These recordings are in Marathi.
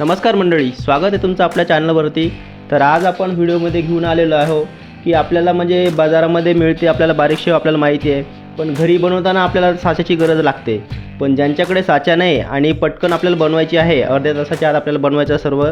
नमस्कार मंडळी स्वागत आहे तुमचं आपल्या चॅनलवरती. तर आज आपण व्हिडिओमध्ये घेऊन आलेलो आहो की आपल्याला म्हणजे बाजारामध्ये मिळते आपल्याला बारीक शेव आपल्याला माहिती आहे पण घरी बनवताना आपल्याला साच्याची गरज लागते. पण ज्यांच्याकडे साचा नाही आणि पटकन आपल्याला बनवायची आहे अर्ध्या तासाच्या आत आपल्याला बनवायचं सर्व.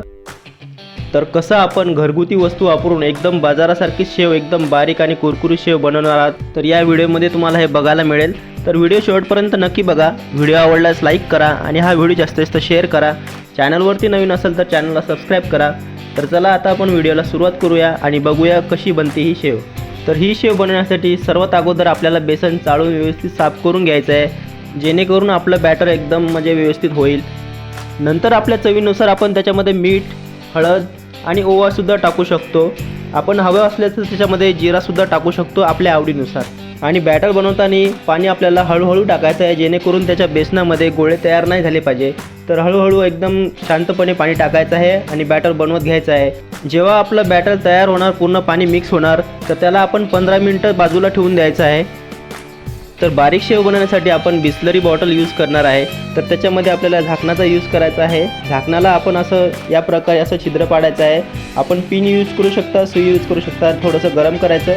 तर कसं आपण घरगुती वस्तू वापरून एकदम बाजारासारखी शेव एकदम बारीक आणि कुरकुरी शेव बनवणार आहात? तर या व्हिडिओमध्ये तुम्हाला हे बघायला मिळेल. तर व्हिडिओ शेवटपर्यंत नक्की बघा. व्हिडिओ आवडल्यास लाईक करा आणि हा व्हिडिओ जास्तीत जास्त शेअर करा. चॅनलवरती नवीन असेल तर चॅनलला सबस्क्राईब करा. तर चला आता आपण व्हिडिओला सुरुवात करूया आणि बघूया कशी बनते ही शेव. तर ही शेव बनवण्यासाठी सर्वात अगोदर आपल्याला बेसन चाळून व्यवस्थित साफ करून घ्यायचं आहे जेणेकरून आपलं बॅटर एकदम म्हणजे व्यवस्थित होईल. नंतर आपल्या चवीनुसार आपण त्याच्यामध्ये मीठ हळद आणि ओवासुद्धा टाकू शकतो. आपण हवं असल्यास त्याच्यामध्ये जिरासुद्धा टाकू शकतो आपल्या आवडीनुसार. आणि बॅटर बनवताना पाणी आपल्याला हळूहळू टाकायचं आहे जेणेकरून त्याच्या बेसनामध्ये गोळे तयार नाही झाले पाहिजे. तर हळूहळू एकदम शांतपणे पाणी टाकायचं आहे आणि बॅटर बनवत घ्यायचं आहे. जेव्हा आपलं बॅटर तयार होणार पूर्ण पाणी मिक्स होणार तर त्याला आपण पंधरा मिनटं बाजूला ठेवून द्यायचं आहे. तर बारीक शेव बनवण्यासाठी आपण बिस्लरी बॉटल यूज करणार आहे. तर त्याच्यामध्ये आपल्याला झाकणाचा यूज करायचा आहे. झाकणाला आपण असं या प्रकारे असं छिद्र पाडायचं आहे. आपण पिन यूज करू शकता सुई यूज करू शकता. थोडंसं गरम करायचं.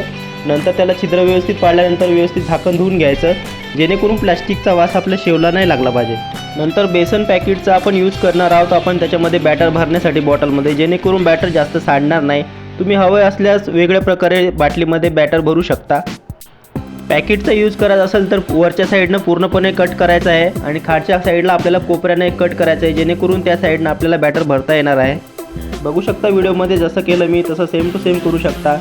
नंतर त्याला छिद्र व्यवस्थित पाडल्यानंतर व्यवस्थित झाकण धुवून घ्यायचं. जेणेकरून प्लॅस्टिकचा वास आपल्या शेवला नाही लागला पाहिजे. नंतर बेसन पॅकेटचा आपण यूज करणार आहोत. आपण त्याच्यामध्ये बॅटर भरण्यासाठी बॉटलमध्ये जेणेकरून बॅटर जास्त सांडणार नाही. तुम्ही हवे असल्यास वेगळ्या प्रकारे बाटलीमध्ये बॅटर भरू शकता. पॅकेटचा यूज करायचा असेल तर वरच्या साईडनं पूर्णपणे कट करायचं आहे. आणि खालच्या साईडला आपल्याला कोपऱ्याने कट करायचं आहे जेणेकरून त्या साईडनं आपल्याला बॅटर भरता येणार आहे. बघू शकता व्हिडिओमध्ये जसं केलं मी तसं सेम टू सेम करू शकता.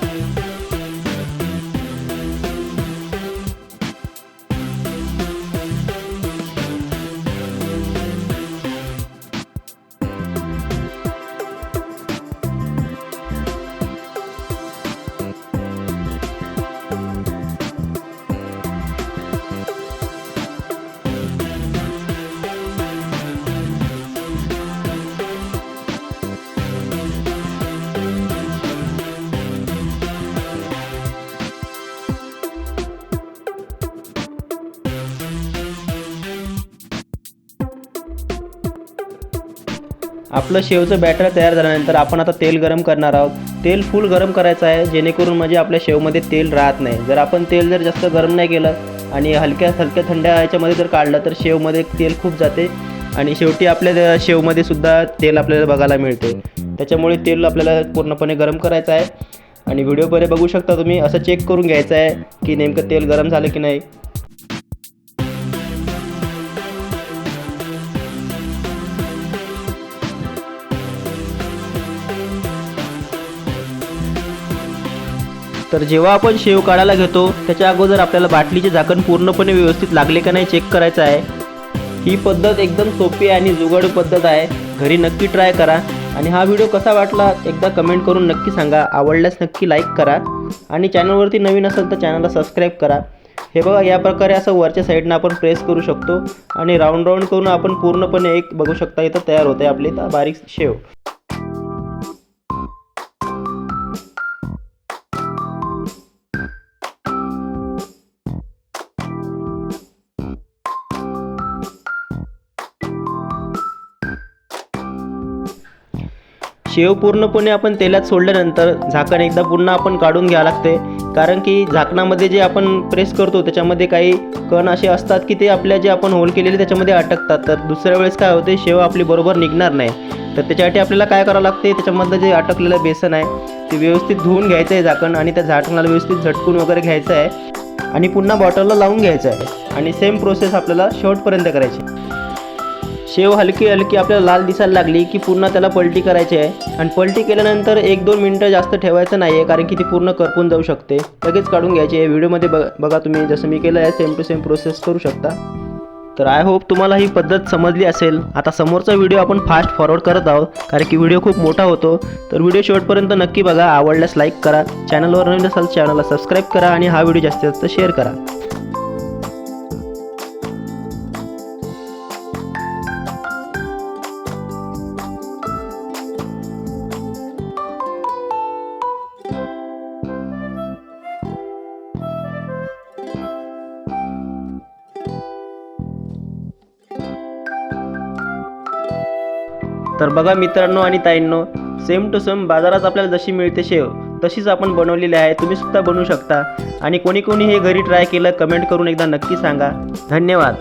आपलं शेवचं बॅटर तयार झाल्यानंतर आपण आता तेल गरम करणार आहोत. तेल फुल गरम करायचं आहे जेणेकरून म्हणजे आपल्या शेवमध्ये तेल राहत नाही. जर आपण तेल जर जास्त गरम नाही केलं आणि हलक्या हलक्या थंड्या ह्याच्यामध्ये जर काढलं तर शेवमध्ये तेल खूप जाते आणि शेवटी आपल्या शेवमध्ये सुद्धा तेल आपल्याला बघायला मिळते. त्याच्यामुळे तेल आपल्याला पूर्णपणे गरम करायचं आहे. आणि व्हिडिओमध्ये बघू शकता तुम्ही. असं चेक करून घ्यायचं आहे की नेमकं तेल गरम झालं की नाही. तर जेव्हा आपण शेव काढायला घेतो त्याच्या अगोदर आपल्याला बाटलीचे झाकण पूर्णपणे व्यवस्थित लागले का नाही चेक करायचं आहे. ही पद्धत एकदम सोपी आणि जुगाड पद्धत आहे. घरी नक्की ट्राय करा. आणि हा व्हिडिओ कसा वाटला एकदा कमेंट करून नक्की सांगा. आवडल्यास नक्की लाईक करा. आणि चॅनलवरती नवीन असेल तर चॅनलला सबस्क्राईब करा. हे बघा या प्रकारे असं वरच्या साईडनं आपण प्रेस करू शकतो. आणि राऊंड राऊंड करून आपण पूर्णपणे एक बघू शकता इथं तयार होते आपली बारीक शेव. शेव पूर्णपणे आपण तेलात सोडल्यानंतर झाकण एकदा पुन्हा आपण काढून घ्यावं लागते. कारण की झाकणामध्ये जे आपण प्रेस करतो त्याच्यामध्ये काही कण असे असतात की ते आपल्या जे आपण होल केलेले त्याच्यामध्ये अटकतात. तर दुसऱ्या वेळेस काय होते शेव आपली बरोबर निघणार नाही. तर त्याच्यासाठी आपल्याला काय करावं लागते त्याच्यामधलं जे अटकलेलं बेसन आहे ते व्यवस्थित धुवून घ्यायचं आहे झाकण आणि त्या झाकणाला व्यवस्थित झटकून वगैरे घ्यायचं आहे. आणि पुन्हा बॉटलला लावून घ्यायचं आहे. आणि सेम प्रोसेस आपल्याला शेवटपर्यंत करायची शेव हलकी हलकी आपल्याला लाल दिसायला लागली की पूर्ण त्याला पलटी करायची आहे. आणि पलटी केल्यानंतर एक दोन मिनटं जास्त ठेवायचं नाही आहे कारण की ती पूर्ण करपून जाऊ शकते. लगेच काढून घ्यायची आहे. व्हिडिओमध्ये बघ बघा तुम्ही जसं मी केलं आहे सेम टू सेम प्रोसेस करू शकता. तर आय होप तुम्हाला ही पद्धत समजली असेल. आता समोरचा व्हिडिओ आपण फास्ट फॉरवर्ड करत आहोत कारण की व्हिडिओ खूप मोठा होतो. तर व्हिडिओ शेवटपर्यंत नक्की बघा आवडल्यास लाईक करा. चॅनलवर नवीन असाल चॅनलला सबस्क्राईब करा आणि हा व्हिडिओ जास्तीत जास्त शेअर करा. तर बघा मित्रांनो आणि ताईंनो सेम टू सेम बाजारात आपल्याला जशी मिळते शेव तशीच आपण बनवलेली आहे. तुम्ही सुद्धा बनवू शकता. आणि कोणी कोणी हे घरी ट्राय केलं कमेंट करून एकदा नक्की सांगा. धन्यवाद.